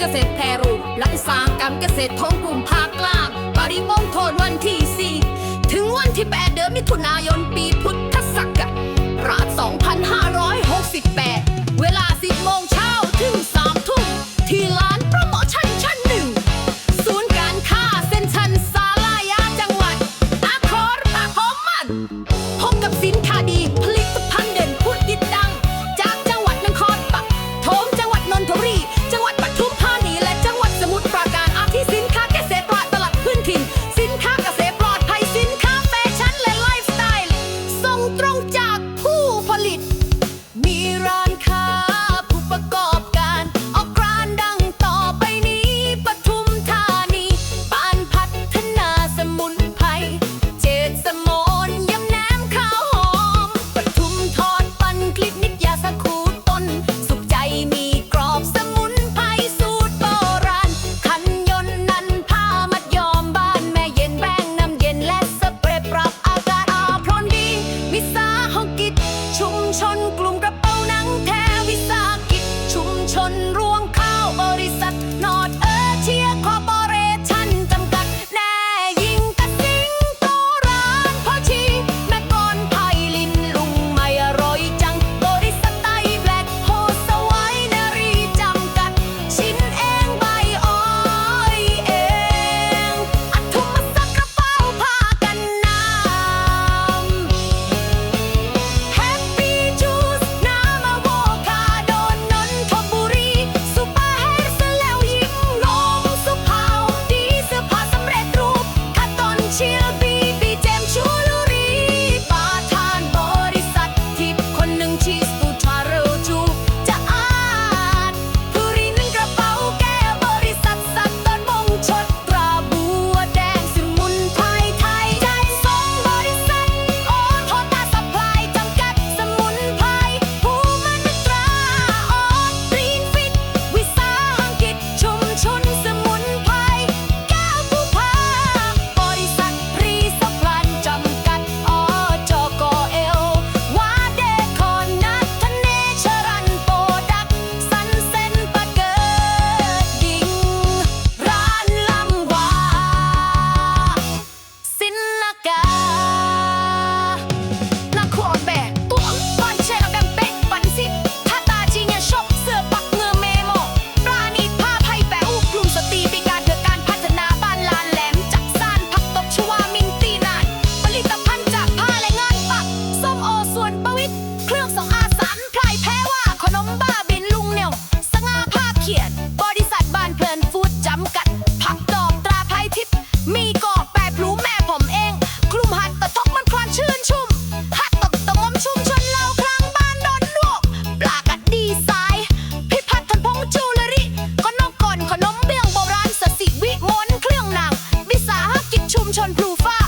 เกษตรแพรรูปแลังสตสางกรรมเกษตรท้องกลุ่มภาคกลาง ปริมณฑล ชนพลูฟ้า